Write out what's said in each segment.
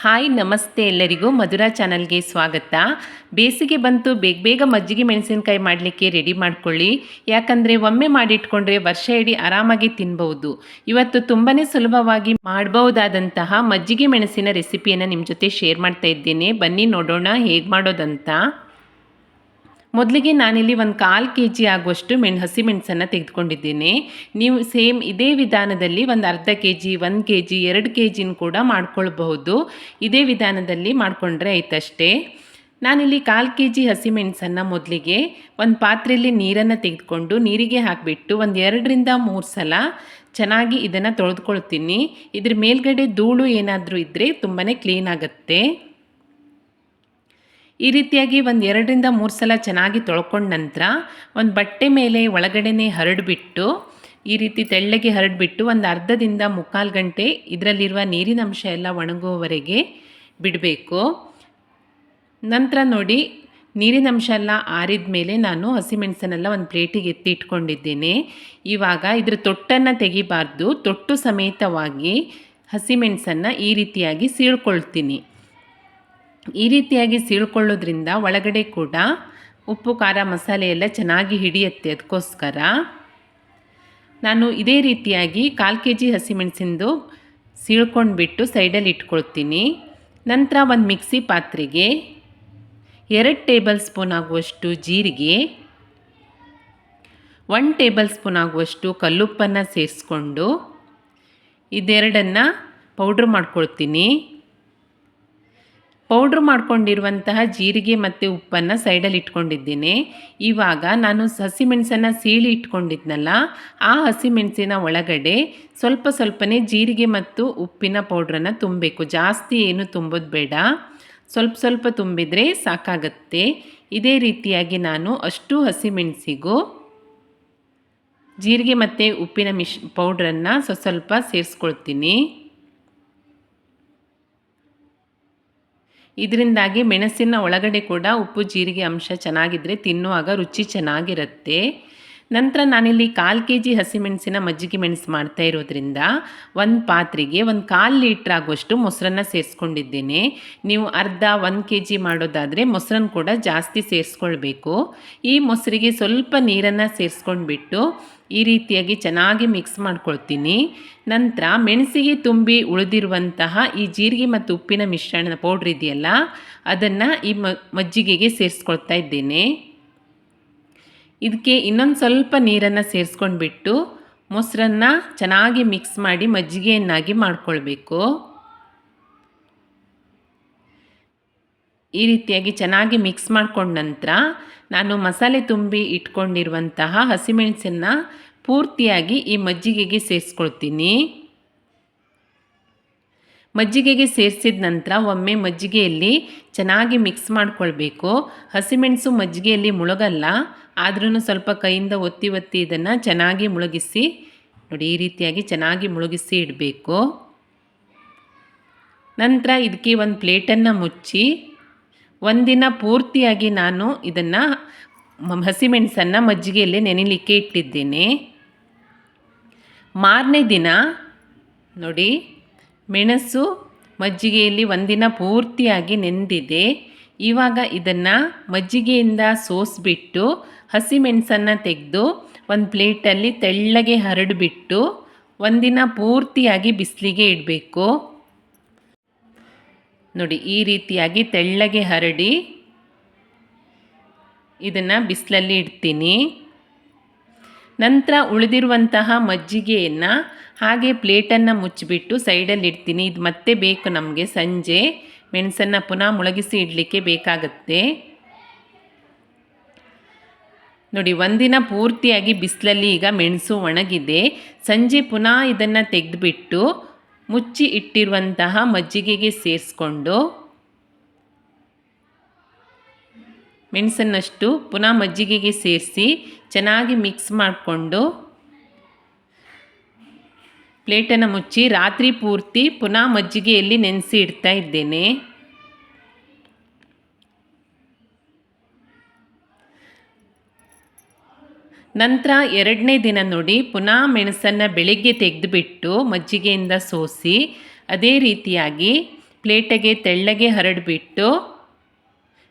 Hi, ನಮಸ್ತೆ ಎಲ್ಲರಿಗೂ ಮಧುರಾ ಚಾನಲ್ಗೆ ಸ್ವಾಗತ. ಬೇಸಿಗೆ ಬಂತು, ಬೇಗ ಬೇಗ ಮಜ್ಜಿಗೆ ಮೆಣಸಿನಕಾಯಿ ಮಾಡಲಿಕ್ಕೆ ರೆಡಿ ಮಾಡ್ಕೊಳ್ಳಿ. ಯಾಕಂದರೆ ಒಮ್ಮೆ ಮಾಡಿಟ್ಕೊಂಡ್ರೆ ವರ್ಷ ಇಡೀ ಆರಾಮಾಗಿ ತಿನ್ಬಹುದು. ಇವತ್ತು ತುಂಬಾ ಸುಲಭವಾಗಿ ಮಾಡಬಹುದಾದಂತಹ ಮಜ್ಜಿಗೆ ಮೆಣಸಿನ ರೆಸಿಪಿಯನ್ನು ನಿಮ್ಮ ಜೊತೆ ಶೇರ್ ಮಾಡ್ತಾ ಇದ್ದೇನೆ. ಬನ್ನಿ ನೋಡೋಣ ಹೇಗೆ ಮಾಡೋದಂತ. ಮೊದಲಿಗೆ ನಾನಿಲ್ಲಿ ಒಂದು ಕಾಲು ಕೆ ಜಿ ಆಗುವಷ್ಟು ಮೆಣ್ ಹಸಿಮೆಣಸನ್ನು ತೆಗೆದುಕೊಂಡಿದ್ದೇನೆ. ನೀವು ಸೇಮ್ ಇದೇ ವಿಧಾನದಲ್ಲಿ ಒಂದು ಅರ್ಧ ಕೆ ಜಿ ಒಂದು ಕೆ ಜಿ ಎರಡು ಕೆ ಜಿನ ಕೂಡ ಮಾಡ್ಕೊಳ್ಬಹುದು. ಇದೇ ವಿಧಾನದಲ್ಲಿ ಮಾಡಿಕೊಂಡ್ರೆ ಆಯ್ತಷ್ಟೇ. ನಾನಿಲ್ಲಿ ಕಾಲು ಕೆ ಜಿ ಹಸಿಮೆಣಸನ್ನು ಮೊದಲಿಗೆ ಒಂದು ಪಾತ್ರೆಯಲ್ಲಿ ನೀರನ್ನು ತೆಗೆದುಕೊಂಡು ನೀರಿಗೆ ಹಾಕಿಬಿಟ್ಟು ಒಂದು ಎರಡರಿಂದ ಮೂರು ಸಲ ಚೆನ್ನಾಗಿ ಇದನ್ನು ತೊಳೆದುಕೊಳ್ತೀನಿ. ಇದ್ರ ಮೇಲ್ಗಡೆ ಧೂಳು ಏನಾದರೂ ಇದ್ದರೆ ತುಂಬಾ ಕ್ಲೀನ್ ಆಗುತ್ತೆ. ಈ ರೀತಿಯಾಗಿ ಒಂದು ಎರಡರಿಂದ ಮೂರು ಸಲ ಚೆನ್ನಾಗಿ ತೊಳ್ಕೊಂಡ ನಂತರ ಒಂದು ಬಟ್ಟೆ ಮೇಲೆ ಒಳಗಡೆನೆ ಹರಡಿಬಿಟ್ಟು, ಈ ರೀತಿ ತೆಳ್ಳಗೆ ಹರಡಿಬಿಟ್ಟು ಒಂದು ಅರ್ಧದಿಂದ ಮುಕ್ಕಾಲು ಗಂಟೆ ಇದರಲ್ಲಿರುವ ನೀರಿನ ಅಂಶ ಎಲ್ಲ ಒಣಗುವವರೆಗೆ ಬಿಡಬೇಕು. ನಂತರ ನೋಡಿ, ನೀರಿನ ಅಂಶ ಎಲ್ಲ ಆರಿದ ಮೇಲೆ ನಾನು ಹಸಿಮೆಣಸನ್ನೆಲ್ಲ ಒಂದು ಪ್ಲೇಟಿಗೆ ಎತ್ತಿ ಇಟ್ಕೊಂಡಿದ್ದೇನೆ. ಇವಾಗ ಇದ್ರ ತೊಟ್ಟನ್ನು ತೆಗಿಬಾರ್ದು, ತೊಟ್ಟು ಸಮೇತವಾಗಿ ಹಸಿಮೆಣಸನ್ನು ಈ ರೀತಿಯಾಗಿ ಸೀಳ್ಕೊಳ್ತೀನಿ. ಈ ರೀತಿಯಾಗಿ ಸೀಳ್ಕೊಳ್ಳೋದ್ರಿಂದ ಒಳಗಡೆ ಕೂಡ ಉಪ್ಪು, ಖಾರ ಮಸಾಲೆ ಎಲ್ಲ ಚೆನ್ನಾಗಿ ಹಿಡಿಯುತ್ತೆ ಅದಕ್ಕೋಸ್ಕರ. ನಾನು ಇದೇ ರೀತಿಯಾಗಿ ಕಾಲು ಕೆ ಜಿ ಹಸಿಮೆಣಸಿಂದು ಸೀಳ್ಕೊಂಡ್ಬಿಟ್ಟು ಸೈಡಲ್ಲಿ ಇಟ್ಕೊಳ್ತೀನಿ. ನಂತರ ಒಂದು ಮಿಕ್ಸಿ ಪಾತ್ರೆಗೆ ಎರಡು ಟೇಬಲ್ ಸ್ಪೂನ್ ಆಗುವಷ್ಟು ಜೀರಿಗೆ ಒನ್ ಟೇಬಲ್ ಸ್ಪೂನ್ ಆಗುವಷ್ಟು ಕಲ್ಲುಪ್ಪನ್ನು ಸೇರಿಸ್ಕೊಂಡು ಇದೆರಡನ್ನು ಪೌಡ್ರ್ ಮಾಡ್ಕೊಳ್ತೀನಿ. ಪೌಡ್ರ್ ಮಾಡಿಕೊಂಡಿರುವಂತಹ ಜೀರಿಗೆ ಮತ್ತು ಉಪ್ಪನ್ನು ಸೈಡಲ್ಲಿ ಇಟ್ಕೊಂಡಿದ್ದೀನಿ. ಇವಾಗ ನಾನು ಹಸಿಮೆಣಸನ್ನು ಸೀಳಿ ಇಟ್ಕೊಂಡಿದ್ನಲ್ಲ, ಆ ಹಸಿಮೆಣಸಿನ ಒಳಗಡೆ ಸ್ವಲ್ಪ ಸ್ವಲ್ಪನೇ ಜೀರಿಗೆ ಮತ್ತು ಉಪ್ಪಿನ ಪೌಡ್ರನ್ನು ತುಂಬಬೇಕು. ಜಾಸ್ತಿ ಏನು ತುಂಬೋದು ಬೇಡ. ಸ್ವಲ್ಪ ಸ್ವಲ್ಪ ತುಂಬಿದರೆ ಸಾಕಾಗತ್ತೆ. ಇದೇ ರೀತಿಯಾಗಿ ನಾನು ಅಷ್ಟು ಹಸಿಮೆಣಸಿಗೂ ಜೀರಿಗೆ ಮತ್ತು ಉಪ್ಪಿನ ಮಿಶ್ ಪೌಡ್ರನ್ನು ಸ್ವಲ್ಪ ಸ್ವಲ್ಪ ಸೇರಿಸ್ಕೊಳ್ತೀನಿ. ಇದರಿಂದಾಗಿ ಮೆಣಸಿನ ಒಳಗಡೆ ಕೂಡ ಉಪ್ಪು ಜೀರಿಗೆ ಅಂಶ ಚೆನ್ನಾಗಿದ್ದರೆ ತಿನ್ನುವಾಗ ರುಚಿ ಚೆನ್ನಾಗಿರುತ್ತೆ. ನಂತರ ನಾನಿಲ್ಲಿ ಕಾಲು ಕೆ ಜಿ ಹಸಿಮೆಣಸಿನ ಮಜ್ಜಿಗೆ ಮೆಣಸು ಮಾಡ್ತಾ ಇರೋದ್ರಿಂದ ಒಂದು ಪಾತ್ರೆಗೆ ಒಂದು ಕಾಲು ಲೀಟ್ರ್ ಆಗುವಷ್ಟು ಮೊಸರನ್ನ ಸೇರಿಸ್ಕೊಂಡಿದ್ದೇನೆ. ನೀವು ಅರ್ಧ ಒಂದು ಕೆ ಜಿ ಮಾಡೋದಾದರೆ ಮೊಸರನ್ನು ಕೂಡ ಜಾಸ್ತಿ ಸೇರಿಸ್ಕೊಳ್ಬೇಕು. ಈ ಮೊಸರಿಗೆ ಸ್ವಲ್ಪ ನೀರನ್ನು ಸೇರಿಸ್ಕೊಂಡ್ಬಿಟ್ಟು ಈ ರೀತಿಯಾಗಿ ಚೆನ್ನಾಗಿ ಮಿಕ್ಸ್ ಮಾಡ್ಕೊಳ್ತೀನಿ. ನಂತರ ಮೆಣಸಿಗೆ ತುಂಬಿ ಉಳಿದಿರುವಂತಹ ಈ ಜೀರಿಗೆ ಮತ್ತು ಉಪ್ಪಿನ ಮಿಶ್ರಣದ ಪೌಡ್ರ್ ಇದೆಯಲ್ಲ, ಅದನ್ನು ಈ ಮಜ್ಜಿಗೆಗೆ ಸೇರಿಸ್ಕೊಳ್ತಾ ಇದ್ದೇನೆ. ಇದಕ್ಕೆ ಇನ್ನೊಂದು ಸ್ವಲ್ಪ ನೀರನ್ನು ಸೇರಿಸ್ಕೊಂಡ್ಬಿಟ್ಟು ಮೊಸರನ್ನು ಚೆನ್ನಾಗಿ ಮಿಕ್ಸ್ ಮಾಡಿ ಮಜ್ಜಿಗೆಯನ್ನಾಗಿ ಮಾಡಿಕೊಳ್ಬೇಕು. ಈ ರೀತಿಯಾಗಿ ಚೆನ್ನಾಗಿ ಮಿಕ್ಸ್ ಮಾಡ್ಕೊಂಡ ನಂತರ ನಾನು ಮಸಾಲೆ ತುಂಬಿ ಇಟ್ಕೊಂಡಿರುವಂತಹ ಹಸಿಮೆಣಸನ್ನು ಪೂರ್ತಿಯಾಗಿ ಈ ಮಜ್ಜಿಗೆಗೆ ಸೇರಿಸ್ಕೊಳ್ತೀನಿ. ಮಜ್ಜಿಗೆಗೆ ಸೇರಿಸಿದ ನಂತರ ಒಮ್ಮೆ ಮಜ್ಜಿಗೆಯಲ್ಲಿ ಚೆನ್ನಾಗಿ ಮಿಕ್ಸ್ ಮಾಡಿಕೊಳ್ಬೇಕು. ಹಸಿಮೆಣಸು ಮಜ್ಜಿಗೆಯಲ್ಲಿ ಮುಳುಗಲ್ಲ. ಆದ್ರೂ ಸ್ವಲ್ಪ ಕೈಯಿಂದ ಒತ್ತಿ ಒತ್ತಿ ಇದನ್ನು ಚೆನ್ನಾಗಿ ಮುಳುಗಿಸಿ, ನೋಡಿ ಈ ರೀತಿಯಾಗಿ ಚೆನ್ನಾಗಿ ಮುಳುಗಿಸಿ ಇಡಬೇಕು. ನಂತರ ಇದಕ್ಕೆ ಒಂದು ಪ್ಲೇಟನ್ನು ಮುಚ್ಚಿ ಒಂದಿನ ಪೂರ್ತಿಯಾಗಿ ನಾನು ಇದನ್ನು ಹಸಿಮೆಣಸನ್ನು ಮಜ್ಜಿಗೆಯಲ್ಲಿ ನೆನೆಲಿಕ್ಕೆ ಇಟ್ಟಿದ್ದೇನೆ. ಮಾರನೇ ದಿನ, ನೋಡಿ ಮೆಣಸು ಮಜ್ಜಿಗೆಯಲ್ಲಿ ಒಂದಿನ ಪೂರ್ತಿಯಾಗಿ ನೆಂದಿದೆ. ಇವಾಗ ಇದನ್ನು ಮಜ್ಜಿಗೆಯಿಂದ ಸೋಸಿಬಿಟ್ಟು ಹಸಿಮೆಣಸನ್ನು ತೆಗೆದು ಒಂದು ಪ್ಲೇಟಲ್ಲಿ ತೆಳ್ಳಗೆ ಹರಡಿಬಿಟ್ಟು ಒಂದಿನ ಪೂರ್ತಿಯಾಗಿ ಬಿಸಿಲಿಗೆ ಇಡಬೇಕು. ನೋಡಿ, ಈ ರೀತಿಯಾಗಿ ತೆಳ್ಳಗೆ ಹರಡಿ ಇದನ್ನು ಬಿಸಿಲಲ್ಲಿ ಇಡ್ತೀನಿ. ನಂತರ ಉಳಿದಿರುವಂತಹ ಮಜ್ಜಿಗೆಯನ್ನು ಹಾಗೆ ಪ್ಲೇಟನ್ನು ಮುಚ್ಚಿಬಿಟ್ಟು ಸೈಡಲ್ಲಿ ಇಡ್ತೀನಿ. ಇದು ಮತ್ತೆ ಬೇಕು ನಮಗೆ ಸಂಜೆ. ಮೆಣಸನ್ನು ಪುನಃ ಮುಳುಗಿಸಿ ಇಡಲಿಕ್ಕೆ ಬೇಕಾಗುತ್ತೆ. ನೋಡಿ, ಒಂದಿನ ಪೂರ್ತಿಯಾಗಿ ಬಿಸಿಲಲ್ಲಿ ಈಗ ಮೆಣಸು ಒಣಗಿದೆ. ಸಂಜೆ ಪುನಃ ಇದನ್ನು ತೆಗೆದುಬಿಟ್ಟು ಮುಚ್ಚಿ ಇಟ್ಟಿರುವಂತಹ ಮಜ್ಜಿಗೆಗೆ ಸೇರಿಸ್ಕೊಂಡು ಮೆಣಸನ್ನಷ್ಟು ಪುನಃ ಮಜ್ಜಿಗೆಗೆ ಸೇರಿಸಿ ಚೆನ್ನಾಗಿ ಮಿಕ್ಸ್ ಮಾಡಿಕೊಂಡು ಪ್ಲೇಟನ್ನು ಮುಚ್ಚಿ ರಾತ್ರಿ ಪೂರ್ತಿ ಪುನಃ ಮಜ್ಜಿಗೆಯಲ್ಲಿ ನೆನೆಸಿ ಇಡ್ತಾ ಇದ್ದೇನೆ. ನಂತರ ಎರಡನೇ ದಿನ ನೋಡಿ ಪುನಃ ಮೆಣಸನ್ನು ಬೆಳಿಗ್ಗೆ ತೆಗೆದುಬಿಟ್ಟು ಮಜ್ಜಿಗೆಯಿಂದ ಸೋಸಿ ಅದೇ ರೀತಿಯಾಗಿ ಪ್ಲೇಟಗೆ ತೆಳ್ಳಗೆ ಹರಡಿಬಿಟ್ಟು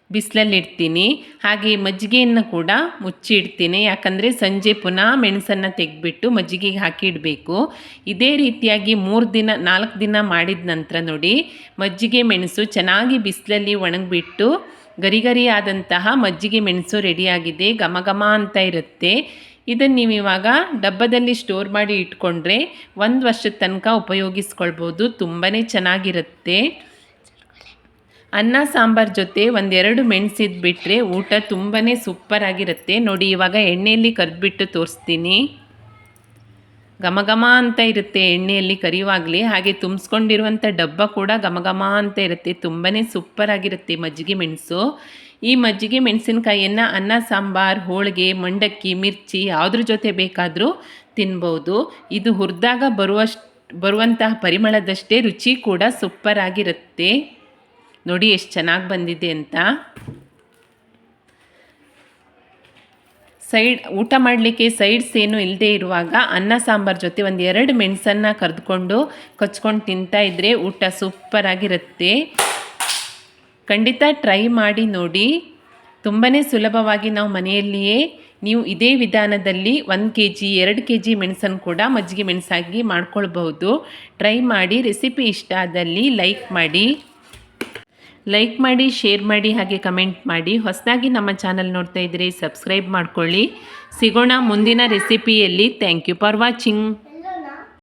ಬಿಸಿಲಲ್ಲಿಡ್ತೀನಿ. ಹಾಗೆ ಮಜ್ಜಿಗೆಯನ್ನು ಕೂಡ ಮುಚ್ಚಿ ಇಡ್ತೀನಿ ಯಾಕಂದರೆ ಸಂಜೆ ಪುನಃ ಮೆಣಸನ್ನು ತೆಗೆದ್ಬಿಟ್ಟು ಮಜ್ಜಿಗೆಗೆ ಹಾಕಿ ಇಡಬೇಕು ಇದೇ ರೀತಿಯಾಗಿ ಮೂರು ದಿನ, ನಾಲ್ಕು ದಿನ ಮಾಡಿದ ನಂತರ ನೋಡಿ, ಮಜ್ಜಿಗೆ ಮೆಣಸು ಚೆನ್ನಾಗಿ ಬಿಸಿಲಲ್ಲಿ ಒಣಗಿಬಿಟ್ಟು ಗರಿ ಗರಿ ಮಜ್ಜಿಗೆ ಮೆಣಸು ರೆಡಿಯಾಗಿದೆ. ಘಮ ಘಮ ಅಂತ ಇರುತ್ತೆ. ಇದನ್ನು ನೀವು ಇವಾಗ ಡಬ್ಬದಲ್ಲಿ ಸ್ಟೋರ್ ಮಾಡಿ ಇಟ್ಕೊಂಡ್ರೆ ಒಂದು ವರ್ಷದ ತನಕ ಉಪಯೋಗಿಸ್ಕೊಳ್ಬೋದು. ತುಂಬಾ ಚೆನ್ನಾಗಿರುತ್ತೆ. ಅನ್ನ, ಸಾಂಬಾರ್ ಜೊತೆ ಒಂದೆರಡು ಮೆಣಸಿದ್ದು ಬಿಟ್ಟರೆ ಊಟ ತುಂಬಾ ಸೂಪರಾಗಿರುತ್ತೆ ನೋಡಿ, ಇವಾಗ ಎಣ್ಣೆಯಲ್ಲಿ ಕರೆದ್ಬಿಟ್ಟು ತೋರಿಸ್ತೀನಿ. ಘಮ ಘಮ ಅಂತ ಇರುತ್ತೆ ಎಣ್ಣೆಯಲ್ಲಿ ಕರಿಯುವಾಗಲಿ ಹಾಗೆ ತುಂಬಿಸ್ಕೊಂಡಿರುವಂಥ ಡಬ್ಬ ಕೂಡ ಘಮ ಘಮ ಅಂತ ಇರುತ್ತೆ. ತುಂಬಾ ಸೂಪರಾಗಿರುತ್ತೆ ಮಜ್ಜಿಗೆ ಮೆಣಸು. ಈ ಮಜ್ಜಿಗೆ ಮೆಣಸಿನಕಾಯಿಯನ್ನು ಅನ್ನ, ಸಾಂಬಾರ್, ಹೋಳಿಗೆ, ಮಂಡಕ್ಕಿ, ಮಿರ್ಚಿ ಯಾವುದ್ರ ಜೊತೆ ಬೇಕಾದರೂ ತಿನ್ಬೋದು. ಇದು ಹುರಿದಾಗ ಬರುವಷ್ಟು, ಬರುವಂತಹ ಪರಿಮಳದಷ್ಟೇ ರುಚಿ ಕೂಡ ಸೂಪರಾಗಿರುತ್ತೆ ನೋಡಿ ಎಷ್ಟು ಚೆನ್ನಾಗಿ ಬಂದಿದೆ ಅಂತ. ಸೈಡ್ ಊಟ ಮಾಡಲಿಕ್ಕೆ ಸೈಡ್ಸ್ ಏನು ಇಲ್ಲದೆ ಇರುವಾಗ ಅನ್ನ, ಸಾಂಬಾರ್ ಜೊತೆ ಒಂದು ಎರಡು ಮೆಣಸನ್ನು ಕರೆದುಕೊಂಡು ಕಚ್ಕೊಂಡು ತಿಂತಾ ಇದ್ದರೆ ಊಟ ಸೂಪರಾಗಿರುತ್ತೆ ಖಂಡಿತ ಟ್ರೈ ಮಾಡಿ ನೋಡಿ. ತುಂಬಾ ಸುಲಭವಾಗಿ ನಾವು ಮನೆಯಲ್ಲಿಯೇ ನೀವು ಇದೇ ವಿಧಾನದಲ್ಲಿ ಒಂದು ಕೆ ಜಿ ಎರಡು ಕೆ ಜಿ ಮೆಣಸನ್ನು ಕೂಡ ಮಜ್ಜಿಗೆ ಮೆಣಸಾಗಿ ಮಾಡ್ಕೊಳ್ಬಹುದು. ಟ್ರೈ ಮಾಡಿ, ರೆಸಿಪಿ ಇಷ್ಟ ಆದಲ್ಲಿ ಲೈಕ್ ಮಾಡಿ. ಲೈಕ್ ಮಾಡಿ ಶೇರ್ ಮಾಡಿ, ಹಾಗೆ ಕಮೆಂಟ್ ಮಾಡಿ. ಹೊಸದಾಗಿ ನಮ್ಮ ಚಾನಲ್ ನೋಡ್ತಾ ಇದ್ದರೆ ಸಬ್ಸ್ಕ್ರೈಬ್ ಮಾಡ್ಕೊಳ್ಳಿ. ಸಿಗೋಣ ಮುಂದಿನ ರೆಸಿಪಿಯಲ್ಲಿ ಥ್ಯಾಂಕ್ ಯು ಫಾರ್ ವಾಚಿಂಗ್